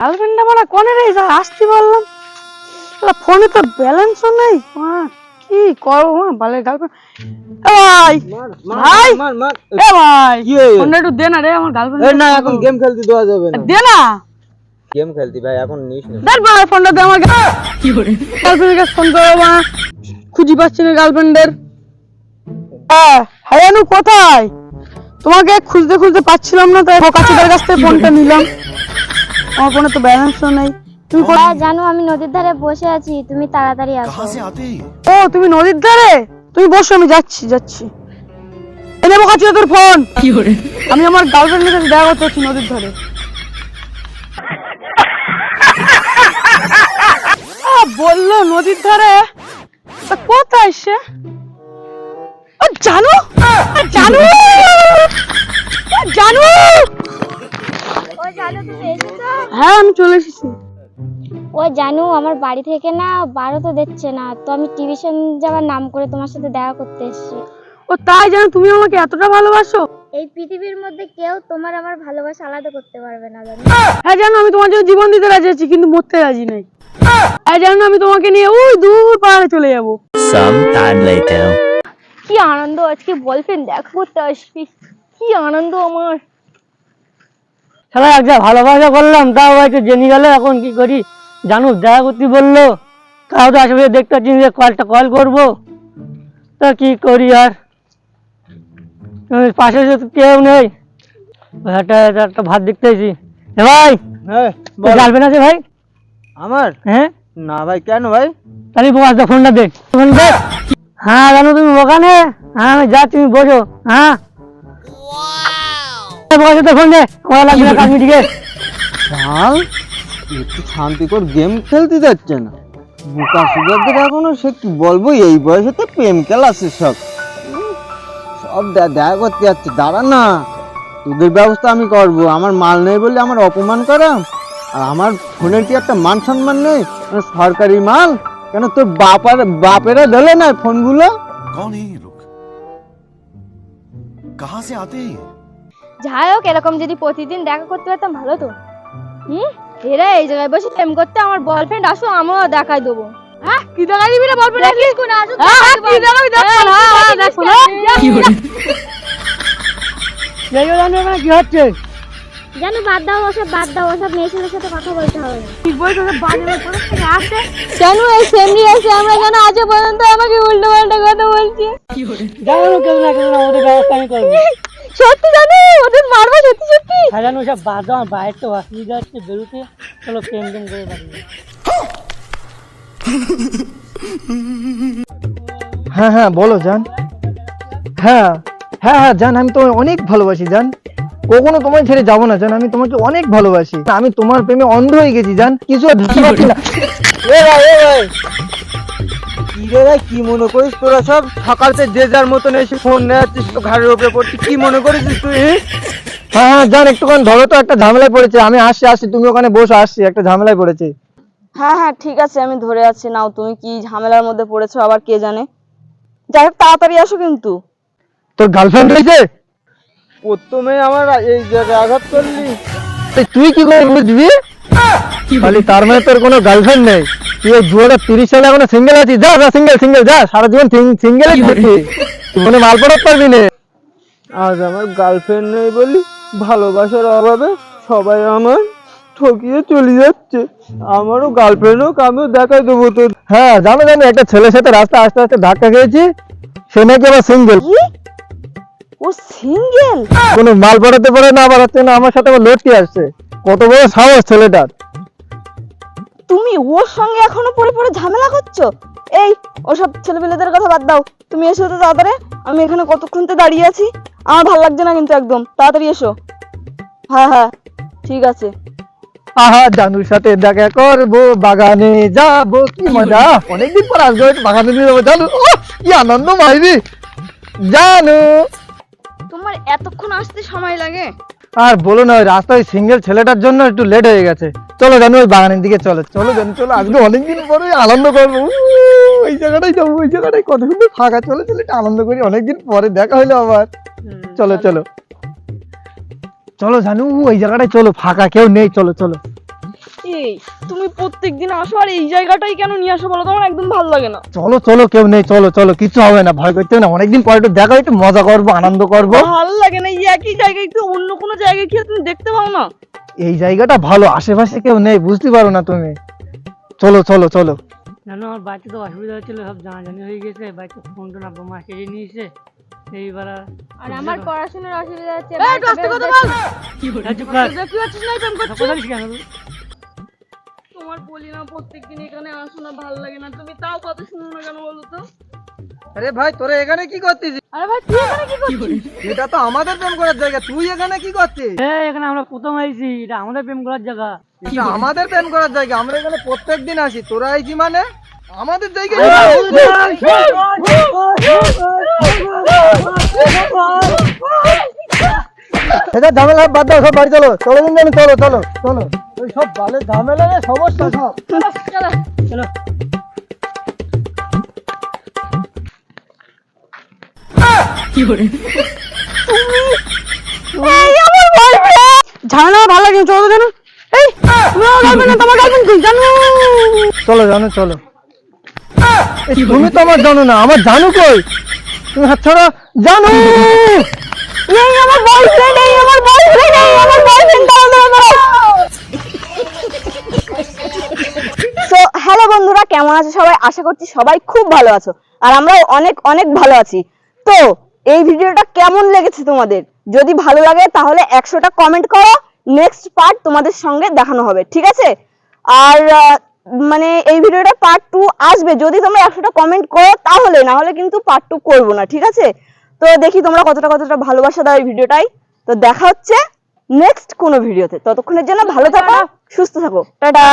গার্লফ্রেন্ডটা বলা কোনে রে? যা আসতে বললাম ফোনে তো ব্যালেন্সও নেই। মা কি করব মা? বালের গার্লফ্রেন্ড ভাই ভাই। মার মার। এ ভাই ফোনটা একটু দে না রে আমার গার্লফ্রেন্ড না এখন গেম খেলতে দেওয়া যাবে না। দে না। গেম খেলতি ভাই এখন নিস না। দেখ ভাই ফোনটা দে আমাকে। কি করে গার্লফ্রেন্ডের কাছে ফোন করো মা। খুঁজি পাচ্ছি না গার্লফ্রেন্ডের হ্যাঁ হায়ানু কোথায়? তোমাকে খুঁজতে খুঁজতে পাচ্ছিলাম না তাই বোকাচিদের কাছ থেকে ফোনটা নিলাম। আমার ফোনে তো ব্যালেন্সও নেই। তুমি কোথায় জানো আমি নদীর ধারে বসে আছি তুমি তাড়াতাড়ি আসো। ও তুমি নদীর ধারে? তুমি বসো আমি যাচ্ছি যাচ্ছি। এনে বোকাচ্ছি তোর ফোন আমি আমার গার্লফ্রেন্ডের সাথে দেখা করতে যাচ্ছি নদীর ধারে। বলল নদীর ধারে? তা কোথায় সে? জানু আমি চলে এসেছি। ও জানো আমার বাড়ি থেকে না বারো তো দিচ্ছে না তো আমি টিউশন যাওয়ার নাম করে তোমার সাথে দেখা করতে এসেছি। ও তাই জানো তুমি আমাকে এতটা ভালোবাসো? এই পৃথিবীর মধ্যে কেউ তোমার আমার ভালোবাসা আলাদা করতে পারবে না জানো। হ্যাঁ জানো আমি তোমার জন্য জীবন দিতে রাজি আছি কিন্তু মরতে রাজি নাই। হ্যাঁ জানো আমি তোমাকে নিয়ে ওই দূর পাহাড়ে চলে যাব। Some time later. কি আনন্দ আজকে বলফ্রেন্ড দেখা করতে আসবি। কি আনন্দ আমার। এক যা ভালোবাসা করলাম তাও হয়তো জেনে গেল এখন কি করি? জানো দেখা করতে বলল। তাও তো আশেপাশে দেখতে পাচ্ছি যে কলটা কল করব। তা কি করি আর? পাশে তো কেউ নেই। একটা একটা- ভাত দেখতে এসি এ ভাই হ্যাঁ বল। গার্লফ্রেন্ড আছে ভাই? আমার? হ্যাঁ? না ভাই কেন ভাই? তাহলে বোকাস দা ফোনটা দে। ফোন দে হ্যাঁ জানো তুমি ওখানে? হ্যাঁ আমি যাচ্ছি তুমি বোঝো হ্যাঁ? তোদের ব্যবস্থা আমি করব আমার মাল নেই বলে আমার অপমান করা। আর আমার ফোনের কি একটা মান সম্মান নেই? মানে সরকারি মাল? কেন তোর বাপার বাপেরা দিলে না ফোনগুলো? গুলো সে আতে? যাই হোক এরকম যদি প্রতিদিন দেখা করতে পারতাম ভালো তো। হুম? এরা এই জায়গায় বসে প্রেম করতে আমার বয়ফ্রেন্ড আসো আমিও দেখাই দেবো। হ্যাঁ কি দেখাই দিবি রে বয়ফ্রেন্ড দেখিস কোন আসো কি দেখাবি? দেখ হ্যাঁ হ্যাঁ দেখ জানো কি হচ্ছে? জানো বাদ দাও ওসব বাদ দাও ওসব সাথে কথা বলতে হবে। ঠিক বলছো কোথা কেন এই সেমনি এসে আমরা কেন আজ পর্যন্ত আমাকে উল্টো পাল্টা কথা বলছি। জানো কেউ না কেউ না ব্যবস্থা আমি করব। সত্যি জানো? ওদের মারবো সত্যি সত্যি? হ্যাঁ জানো সব বাদ দাও বাইরে তো অসুবিধা হচ্ছে বেরোতে। চলো প্রেম টেম করে পারি হ্যাঁ হ্যাঁ বলো জান। হ্যাঁ হ্যাঁ হ্যাঁ জান আমি তোমায় অনেক ভালোবাসি জান। কখনো তোমায় ছেড়ে যাব না জান আমি তোমাকে অনেক ভালোবাসি। আমি তোমার প্রেমে অন্ধ হয়ে গেছি জান। কিছু আর বুঝতে পারছি না। এ ভাই এ ভাই। কি রে ভাই কি মনে করিস তোরা সব? সকাল থেকে যে যার মতন এসে ফোন নিয়ে যাচ্ছিস তো ঘাড়ের উপরে পড়ছিস কি মনে করেছিস তুই হ্যাঁ হ্যাঁ জান একটুখানি ধরো তো একটা ঝামেলায় পড়েছে। আমি আসছি আসছি তুমি ওখানে বসে আসছি একটা ঝামেলায় পড়েছে। হ্যাঁ হ্যাঁ ঠিক আছে আমি ধরে আছি। নাও তুমি কি ঝামেলার মধ্যে পড়েছো আবার কে জানে? যাই হোক তাড়াতাড়ি আসো কিন্তু। তোর গার্লফ্রেন্ড রয়েছে? প্রথমে আমার এই জায়গায় আঘাত করলি। তুই কি করে বুঝবি খালি তার মানে তোর কোনো গার্লফ্রেন্ড নেই। তুই দু হাজার তিরিশ সালে এখনও সিঙ্গেল আছিস যা যা সিঙ্গেল সিঙ্গেল যা সারা জীবন সিঙ্গেলই থাকবি তুই মাল পড়াতে পারবি না। আজ আমার গার্লফ্রেন্ড নেই বলি ভালোবাসার অভাবে সবাই আমার ঠকিয়ে চলে যাচ্ছে। আমারও গার্লফ্রেন্ড হোক আমিও দেখাই দেবো তো হ্যাঁ জানো জানো একটা ছেলের সাথে রাস্তা আস্তে আস্তে ধাক্কা খেয়েছি। সে নাকি আবার সিঙ্গেল ও সিঙ্গেল কোনো মাল পড়াতে পারে না বাড়াচ্ছে না আমার সাথে আবার লটকে আসছে। কত বড় সাহস ছেলেটার। তুমি ওর সঙ্গে এখনও পড়ে পড়ে ঝামেলা করছ? এই ওসব ছেলেপেলেদের কথা বাদ দাও। তুমি এসো তো তাড়াতাড়ি। আমি এখানে কতক্ষণ তো দাঁড়িয়ে আছি? আমার ভালো লাগছে না কিন্তু একদম। তাড়াতাড়ি এসো। হ্যাঁ হ্যাঁ ঠিক আছে। আহা জানুর সাথে দেখা করব বাগানে যাব। কি মজা? অনেকদিন পর আসব বাগানে নিয়ে যাব। জানু ওহ, কি আনন্দ মাইরি। জানু। তোমার এতক্ষণ আসতে সময় লাগে। আর বলো না ওই রাস্তায় সিঙ্গেল ছেলেটার জন্য একটু লেট হয়ে গেছে। চলো জানো ওই বাগানের দিকে চলো। চলো জানো চলো আজকে অনেকদিন পরে আনন্দ করব। ওই জায়গাটাই যাব ওই জায়গাটাই কত সুন্দর ফাঁকা। চলো চলো আনন্দ করি অনেকদিন পরে দেখা হলো আবার। চলো চলো। চলো। জানু ওই জায়গাটায় চলো ফাঁকা কেউ নেই চলো চলো। কি তুমি প্রত্যেকদিন আসো আর এই জায়গাটাই কেন নিয়ে আসো বলো তো? আমার একদম ভালো লাগে না। চলো চলো কেউ নেই চলো চলো কিছু হবে না ভয় করতে হবে না। অনেকদিন পরে একটু দেখা একটু মজা করব আনন্দ করব। ভালো লাগে না এই একই জায়গায় একটু অন্য কোনো জায়গায় কি তুমি দেখতে পাও না? এই জায়গাটা ভালো আশেপাশে কেউ নেই বুঝতে পারো না তুমি। চলো চলো চলো। জানো আমার বাড়িতে তো অসুবিধা হচ্ছিল সব জানাজানি হয়ে গেছে বাড়িতে ফোন টোন আব্বা মা কেড়ে নিয়েছে এইবার আর আমার পড়াশোনার অসুবিধা হচ্ছে এই, কথা বল। এই কর। দেখতে না প্রেম তোমার বলি না প্রত্যেকদিন এখানে আসো না ভালো লাগে না তুমি তাও কথা শুনো না কেন বলো তো আরে ভাই তোরা এখানে কি করছিস আরে ভাই তুই এখানে কি করছিস এটা তো আমাদের প্রেম করার জায়গা তুই এখানে কি করছিস এই, এখানে আমরা প্রথম আইছি এটা আমাদের প্রেম করার জায়গা এটা আমাদের প্রেম করার জায়গা আমরা এখানে প্রত্যেক দিন আসি তোরা আইছি মানে আমাদের জায়গা এটা ঝামেলা বাদ দাও সব বাড়ি চলো চলো চলো চলো চলো ওই সব বালে ঝামেলা রে সমস্যা সব। চলো ঝামেলা আমার ভালো লাগে চলো জানো। এই তুমি গার্লফ্রেন্ড তোমার গার্লফ্রেন্ড কই জানো। চলো জানো চলো। তুমি তো আমার জানো না আমার জানো কই? তুমি হাত ছাড়া জানো। এই আমার বয়ফ্রেন্ড এই আমার বয়ফ্রেন্ড এই আমার বয়ফ্রেন্ড তো হ্যালো বন্ধুরা কেমন আছো সবাই? আশা করছি সবাই খুব ভালো আছো আর আমরাও অনেক অনেক ভালো আছি। তো এই ভিডিওটা কেমন লেগেছে তোমাদের? যদি ভালো লাগে তাহলে একশোটা কমেন্ট করো নেক্সট পার্ট তোমাদের সঙ্গে দেখানো হবে ঠিক আছে? আর মানে এই ভিডিওটা পার্ট টু আসবে যদি তোমরা একশোটা কমেন্ট করো তাহলে না হলে কিন্তু পার্ট টু করব না ঠিক আছে? তো দেখি তোমরা কতটা কতটা ভালোবাসা দাও এই ভিডিওটাই। তো দেখা হচ্ছে নেক্সট কোনো ভিডিওতে। ততক্ষণের জন্য ভালো থাকো সুস্থ থাকো। টাটা।